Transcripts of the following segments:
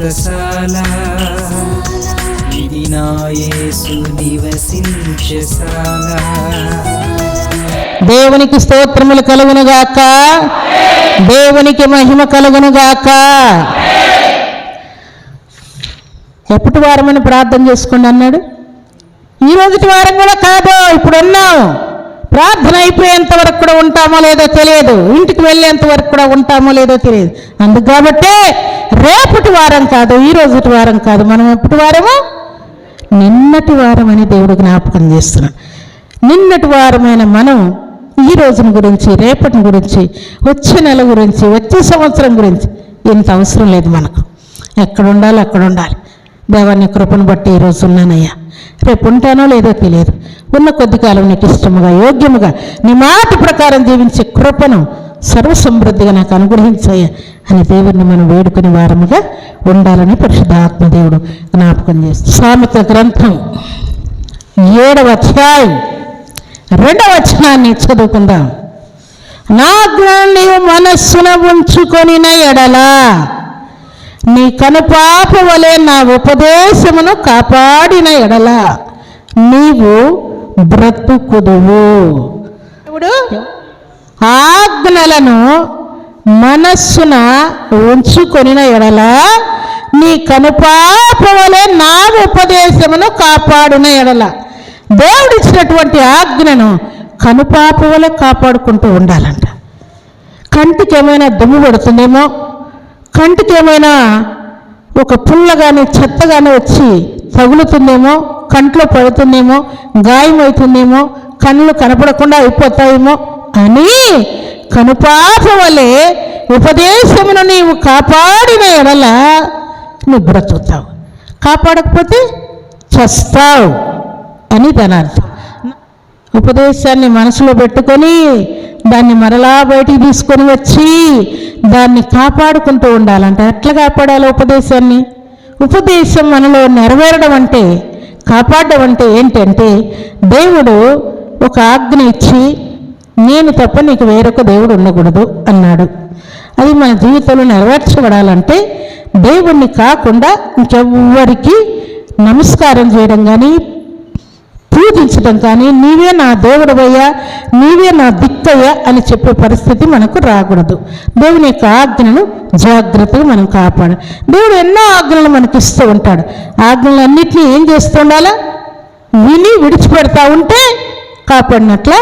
వ్రతశాల ఇది నా నివసించశాల దేవునికి స్తోత్రములు కలుగునుగాక. దేవునికి మహిమ కలుగునుగాక. ఎప్పటి వారమని ప్రార్థన చేసుకోండి అన్నాడు? ఈ రోజుటి వారం కూడా కాదు ఇప్పుడు ఉన్నాం ప్రార్థన అయిపోయేంత వరకు కూడా ఉంటామో లేదో తెలియదు. ఇంటికి వెళ్ళేంత వరకు కూడా ఉంటామో లేదో తెలియదు. అందుకు కాబట్టే రేపటి వారం కాదు ఈ రోజుటి వారం కాదు మనం ఎప్పటి వారము? నిన్నటి వారం అని దేవుడు జ్ఞాపకం చేస్తున్నాడు. నిన్నటి వారమైన మనం ఈ రోజుని గురించి రేపటి గురించి వచ్చే నెల గురించి వచ్చే సంవత్సరం గురించి ఇంత అవసరం లేదు మనకు. ఎక్కడ ఉండాలి అక్కడ ఉండాలి. దేవాన్ని కృపను బట్టి ఈరోజు ఉన్నానయ్యా. రేపు ఉంటానో లేదో తెలియదు. ఉన్న కొద్ది కాలం నీకు ఇష్టముగా యోగ్యముగా నీ మాట ప్రకారం జీవించే కృపను సర్వసమృద్ధిగా నాకు అనుగ్రహించాయా అని దేవుడిని మనం వేడుకునే వారముగా ఉండాలని పరిశుద్ధాత్మదేవుడు జ్ఞాపకం చేస్తాం సామెత గ్రంథం ఏడవ అధ్యాయం రెండవ వచనాన్ని చదువుకుందాం. నా నీవు మనస్సున ఉంచుకొనిన ఎడలా నీ కనుపాప వలె నా ఉపదేశమును కాపాడిన ఎడల నీవు బ్రతుకుదువు. ఇప్పుడు ఆజ్ఞలను మనస్సున ఉంచుకొనిన ఎడల నీ కనుపాప వలె నా ఉపదేశమును కాపాడిన ఎడల. దేవుడిచ్చినటువంటి ఆజ్ఞను కనుపాప వలె కాపాడుకుంటూ ఉండాలంట. కంటికి ఏమైనా దుమ్ము పడుతుందేమో? కంటికి ఏమైనా ఒక పుల్ల కానీ చెత్త కానీ వచ్చి తగులుతుందేమో కంట్లో పడుతుందేమో గాయమవుతుందేమో కళ్ళు కనపడకుండా అయిపోతాయేమో అని కనుపాప వలె ఉపదేశమును నీవు కాపాడిన ఎడల నువ్వు బ్రతుకుతావు. కాపాడకపోతే చస్తావు అని దాని అర్థం ఉపదేశాన్ని మనసులో పెట్టుకొని దాన్ని మరలా బయటికి తీసుకొని వచ్చి దాన్ని కాపాడుకుంటూ ఉండాలంటే. ఎట్లా కాపాడాలి ఉపదేశాన్ని? ఉపదేశం మనలో నెరవేరడం అంటే కాపాడడం అంటే ఏంటంటే దేవుడు ఒక ఆజ్ఞ ఇచ్చి నేను తప్ప నీకు వేరొక దేవుడు ఉండకూడదు అన్నాడు. అది మన జీవితంలో నెరవేర్చబడాలంటే దేవుణ్ణి కాకుండా ఇంకెవ్వరికి నమస్కారం చేయడం కానీ పూజించడం కానీ నీవే నా దేవుడవయ్యా నీవే నా దిక్కయ్యా అని చెప్పే పరిస్థితి మనకు రాకూడదు. దేవుని యొక్క ఆజ్ఞలను జాగ్రత్తగా మనం కాపాడు దేవుడు ఎన్నో ఆజ్ఞలు మనకి ఇస్తూ ఉంటాడు. ఆజ్ఞలన్నింటినీ ఏం చేస్తూ ఉండాలా? విని విడిచిపెడతా ఉంటే కాపాడినట్ల?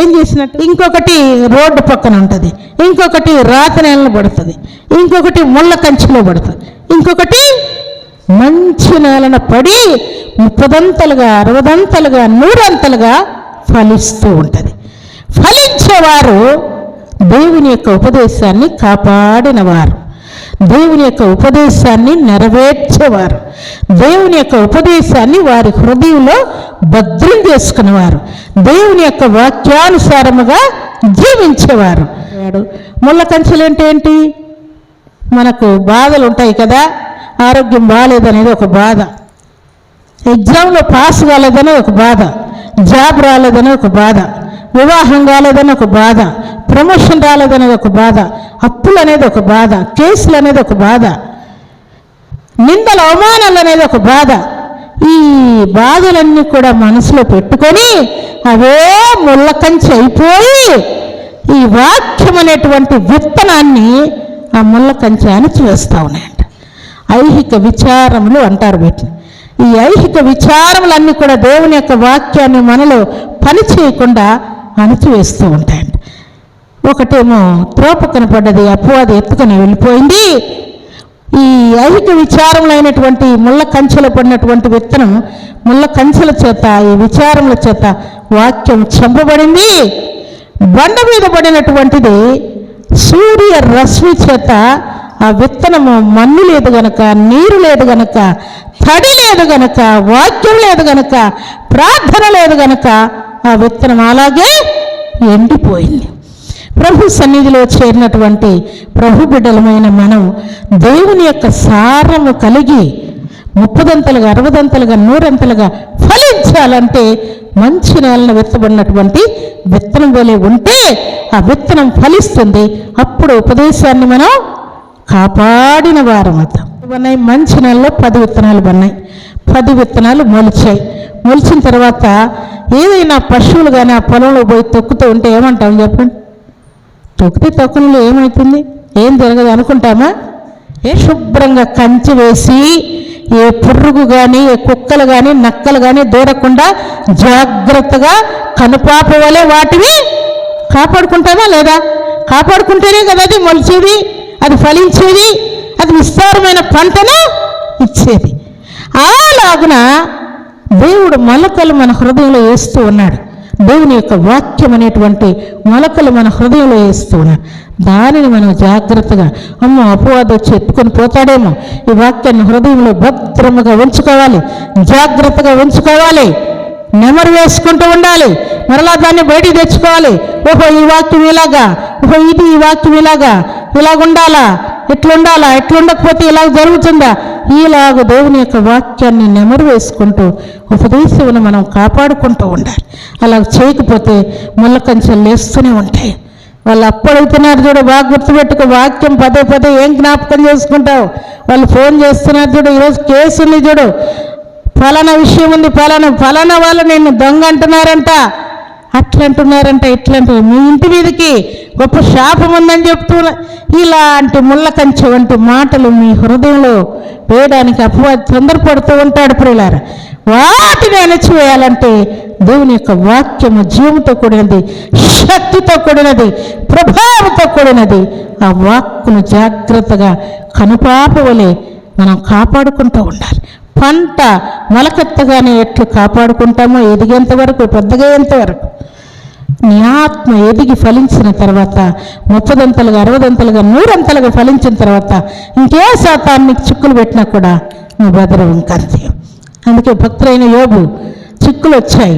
ఏం చేసినట్టు? ఇంకొకటి రోడ్డు పక్కన ఉంటుంది. ఇంకొకటి రాత నేలలో పడుతుంది. ఇంకొకటి ముళ్ళ కంచిలో పడుతుంది. ఇంకొకటి మంచి నేలన పడి ముప్పదంతలుగా అరవదంతలుగా నూరంతలుగా ఫలిస్తూ ఉంటుంది. ఫలించేవారు దేవుని యొక్క ఉపదేశాన్ని కాపాడినవారు. దేవుని యొక్క ఉపదేశాన్ని నెరవేర్చేవారు. దేవుని యొక్క ఉపదేశాన్ని వారి హృదయంలో భద్రం చేసుకునేవారు. దేవుని యొక్క వాక్యానుసారముగా జీవించేవారు. ముళ్ళ కంచెలు అంటే ఏంటి? మనకు బాధలు ఉంటాయి కదా. ఆరోగ్యం బాగాలేదనేది ఒక బాధ. ఎగ్జామ్లో పాస్ కాలేదని ఒక బాధ. జాబ్ రాలేదని ఒక బాధ. వివాహం కాలేదని ఒక బాధ. ప్రమోషన్ రాలేదనేది ఒక బాధ. అప్పులు అనేది ఒక బాధ. కేసులు అనేది ఒక బాధ. నిందల అవమానాలు అనేది ఒక బాధ. ఈ బాధలన్నీ కూడా మనసులో పెట్టుకొని అవే ముళ్ళకంచి అయిపోయి ఈ వాక్యం అనేటువంటి విత్తనాన్ని ఆ ముళ్ళకంచి అణిచివేస్తూ ఉన్నాయండి ఐహిక విచారములు అంటారు వీటిని. ఈ ఐహిక విచారములన్నీ కూడా దేవుని యొక్క వాక్యాన్ని మనలో పని చేయకుండా అణిచివేస్తూ ఉంటాయంట. ఒకటేమో త్రోప కనపడ్డది అపవాది ఎత్తుకొని వెళ్ళిపోయింది. ఈ ఐహిక విచారములైనటువంటి ముళ్ళ కంచెలో పడినటువంటి విత్తనం ముళ్ళ కంచెల చేత ఈ విచారముల చేత వాక్యం చంపబడింది. బండ మీద పడినటువంటిది సూర్య రశ్మి చేత ఆ విత్తనము మన్ను లేదు గనక నీరు లేదు గనక తడి లేదు గనక వాక్యం లేదు గనక ప్రార్థన లేదు గనక ఆ విత్తనం అలాగే ఎండిపోయింది. ప్రభు సన్నిధిలో చేరినటువంటి ప్రభు బిడ్డలమైన మనం దేవుని యొక్క సారము కలిగి ముప్పదంతలుగా అరవదంతలుగా నూరంతలుగా ఫలించాలంటే మంచి నేలను విత్తబడినటువంటి విత్తనం వలె ఉంటే ఆ విత్తనం ఫలిస్తుంది. అప్పుడు ఉపదేశాన్ని మనం కాపాడిన వారం అవుతాం ఉన్నాయి మంచి నెలలో పది విత్తనాలు పన్నాయి పది విత్తనాలు మొలిచాయి. మొలిచిన తర్వాత ఏదైనా పశువులు కానీ ఆ పొలంలో పోయి తొక్కుతూ ఉంటే ఏమంటాం చెప్పండి? తొక్కితే తొక్కనలో ఏమవుతుంది ఏం జరగదు అనుకుంటామా? ఏ శుభ్రంగా కంచి వేసి ఏ పురుగు కానీ ఏ కుక్కలు కానీ నక్కలు కానీ దూరకుండా జాగ్రత్తగా కనుపాప వలె వాటిని కాపాడుకుంటామా లేదా? కాపాడుకుంటేనే కదా అది మొలిచేది. అది ఫలించేది అది విస్తారమైన పంటను ఇచ్చేది. అలాగున దేవుడు మొలకలు మన హృదయంలో వేస్తూ ఉన్నాడు. దేవుని యొక్క వాక్యం అనేటువంటి మొలకలు మన హృదయంలో వేస్తూ ఉన్నాడు. దానిని మనం జాగ్రత్తగా అమ్మో అపవాదం వచ్చి ఎత్తుకొని పోతాడేమో. ఈ వాక్యాన్ని హృదయంలో భద్రముగా ఉంచుకోవాలి. జాగ్రత్తగా ఉంచుకోవాలి. నెమరు వేసుకుంటూ ఉండాలి. మరలా దాన్ని బయటికి తెచ్చుకోవాలి. ఓహో ఈ వాక్యం ఇలాగా? ఓహో ఇది ఈ వాక్యం ఇలాగా? ఇలాగుండాలా? ఎట్లుండాలా? ఎట్లుండకపోతే ఇలా జరుగుతుందా? ఈలాగ దేవుని యొక్క వాక్యాన్ని నెమరు వేసుకుంటూ ఉపదేశమును మనం కాపాడుకుంటూ ఉండాలి. అలా చేయకపోతే ముళ్ళ కంచెలు లేస్తూనే ఉంటాయి. వాళ్ళు అప్పుడవుతున్నారు చూడు బాగా గుర్తుపెట్టుకో వాక్యం పదే పదే ఏం జ్ఞాపకం చేసుకుంటావు? వాళ్ళు ఫోన్ చేస్తున్నారు చూడు ఈరోజు కేసు ఉంది చూడు. ఫలానా విషయం ఉంది ఫలానా ఫలానా వాళ్ళు నిన్ను దొంగ అంటున్నారంట అట్లంటున్నారంట ఇట్లంటున్నారు మీ ఇంటి మీదకి గొప్ప శాపం ఉందని చెప్తూ ఇలాంటి ముళ్ళ కంచె వంటి మాటలు మీ హృదయంలో వేయడానికి అపవాది తొందరపడుతూ ఉంటాడు ప్రియులారా. వాటిని అణచివేయాలంటే దేవుని యొక్క వాక్యము జీవంతో కూడినది శక్తితో కూడినది ప్రభావంతో కూడినది. ఆ వాక్కును జాగ్రత్తగా కనుపాపవలే మనం కాపాడుకుంటూ ఉండాలి. పంట మొలకెత్తగానే ఎట్లు కాపాడుకుంటామో ఎదిగేంత వరకు పెద్దగయ్యేంత వరకు. నీ ఆత్మ ఎదిగి ఫలించిన తర్వాత ముప్పదంతలుగా అరవదంతలుగా నూరంతలుగా ఫలించిన తర్వాత ఇంకే శాతాన్ని చిక్కులు పెట్టినా కూడా నువ్వు బెదరవు ఇంకంతే అందుకే భక్తులైన యోగు చిక్కులు వచ్చాయి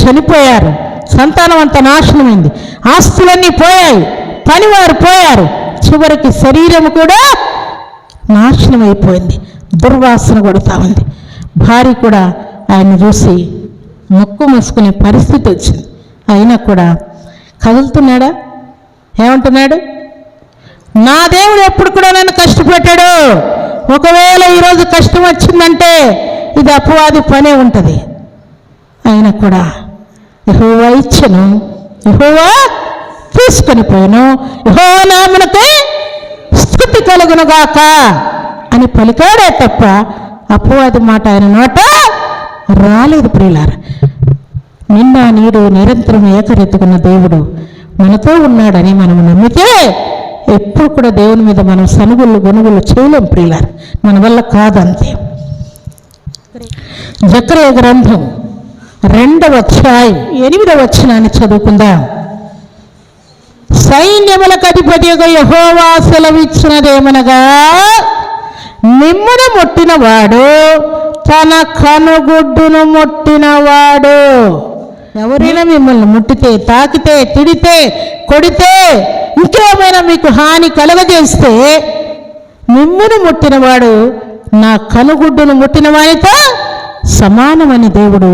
చనిపోయారు. సంతానం అంతా నాశనమైంది. ఆస్తులన్నీ పోయాయి పనివారు పోయారు. చివరికి శరీరం కూడా నాశనం అయిపోయింది. దుర్వాసన కొడుతూ ఉంది భార్య కూడా ఆయన చూసి ముక్కు మూసుకునే పరిస్థితి వచ్చింది. అయినా కూడా కదులుతున్నాడా? ఏమంటున్నాడు? నా దేవుడు ఎప్పుడు కూడా నన్ను కష్టపెట్టాడు. ఒకవేళ ఈరోజు కష్టం వచ్చిందంటే ఇది అపవాది పనే ఉంటుంది. అయినా కూడా యహోవా ఇచ్చను యహోవా తీసుకొని పోయాను. యహో నామునకే కలుగునుగాక అని పలికాడే తప్ప అపవాది మాట ఆయన నోట రాలేదు ప్రియులార. నిన్న నీడు నిరంతరం ఏకరెత్తుకున్న దేవుడు మనతో ఉన్నాడని మనం నమ్మితే ఎప్పుడు కూడా దేవుని మీద మనం సనుగులు గొనుగులు చేయలేం ప్రియులార. మన వల్ల కాదంతే. జక్రయ గ్రంథం రెండవ అధ్యాయం ఎనిమిదవ వచ్చినాన్ని చదువుకుందాం. సైన్యములకు అధిపతిగా యహోవా సెలవిచ్చినదేమనగా మిమ్మును ముట్టినవాడు తన కనుగుడ్డును ముట్టినవాడు. ఎవరైనా మిమ్మల్ని ముట్టితే తాకితే తిడితే కొడితే ఇంకేమైనా మీకు హాని కలగజేస్తే మిమ్మును ముట్టినవాడు నా కనుగుడ్డును ముట్టిన వానితో సమానమని దేవుడు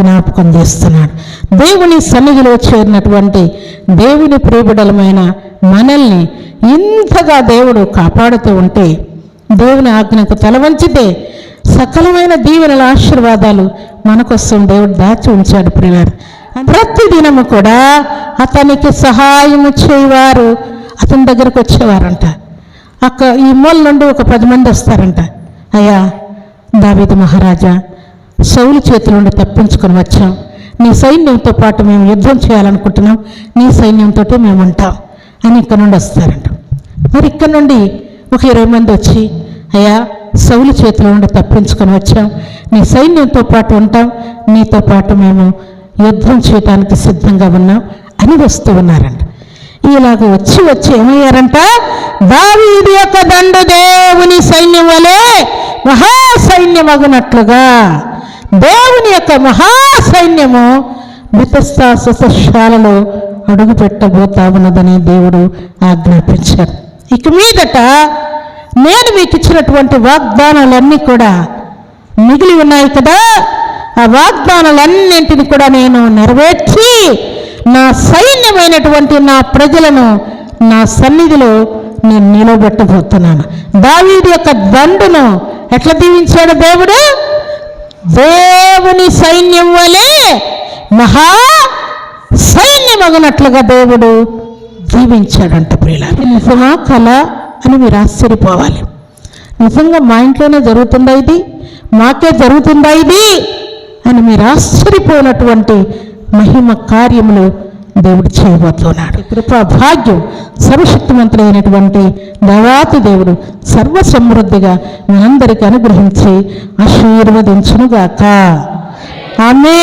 జ్ఞాపకం చేస్తున్నాడు. దేవుని సన్నిధిలో చేరినటువంటి దేవుని ప్రియబిడలమైన మనల్ని ఇంతగా దేవుడు కాపాడుతూ ఉంటే దేవుని ఆజ్ఞకు తలవంచితే సకలమైన దీవెనల ఆశీర్వాదాలు మనకోసం దేవుడు దాచి ఉంచాడు ప్రియులారు. ప్రతి దినము కూడా అతనికి సహాయము చేయవారు అతని దగ్గరకు వచ్చేవారంట. అక్క ఈ మూల నుండి ఒక పది మంది వస్తారంట. అయ్యా దావేది మహారాజా సౌలు చేతుల నుండి తప్పించుకొని వచ్చాం. నీ సైన్యంతో పాటు మేము యుద్ధం చేయాలనుకుంటున్నాం. నీ సైన్యంతో మేము ఉంటాం అని ఇక్కడ నుండి వస్తారంట. మరి ఇక్కడ నుండి ఒక ఇరవై మంది వచ్చి అయ్యా సౌలు చేతుల నుండి తప్పించుకొని వచ్చాం. నీ సైన్యంతో పాటు ఉంటాం. నీతో పాటు మేము యుద్ధం చేయడానికి సిద్ధంగా ఉన్నాం అని వస్తూ ఉన్నారంట. ఇలాగ వచ్చి వచ్చి ఏమయ్యారంట? దావీది యొక్క దండు దేవుని సైన్యం వలె మహాసైన్యమగునట్లుగా దేవుని యొక్క మహాసైన్యము బితస్తా సశాలలో అడుగు పెట్టబోతా ఉన్నదని దేవుడు ఆజ్ఞాపించారు. ఇక మీదట నేను మీకు ఇచ్చినటువంటి వాగ్దానాలన్నీ కూడా మిగిలి ఉన్నాయి కదా. ఆ వాగ్దానాలన్నింటిని కూడా నేను నెరవేర్చి నా సైన్యమైనటువంటి నా ప్రజలను నా సన్నిధిలో నేను నిలబెట్టబోతున్నాను. దావీడి యొక్క దండును ఎట్లా దీవించాడు దేవుడు? దేవుని సైన్యం వలె మహా సైన్యమగునట్లుగా దేవుడు జీవించాడంట ప్రియుల నిజమా కళ అని మీరు ఆశ్చర్యపోవాలి. నిజంగా మా ఇంట్లోనే జరుగుతుందా ఇది? మాకే జరుగుతుందా ఇది? అని మీరు ఆశ్చర్యపోయినటువంటి మహిమ కార్యములు దేవుడు చేయబోతున్నాడు. కృపా భాగ్యం సర్వశక్తిమంతుడైనటువంటి దేవాతి దేవుడు సర్వ సమృద్ధిగా మీ అందరికీ అనుగ్రహించి ఆశీర్వదించునుగాక. ఆమె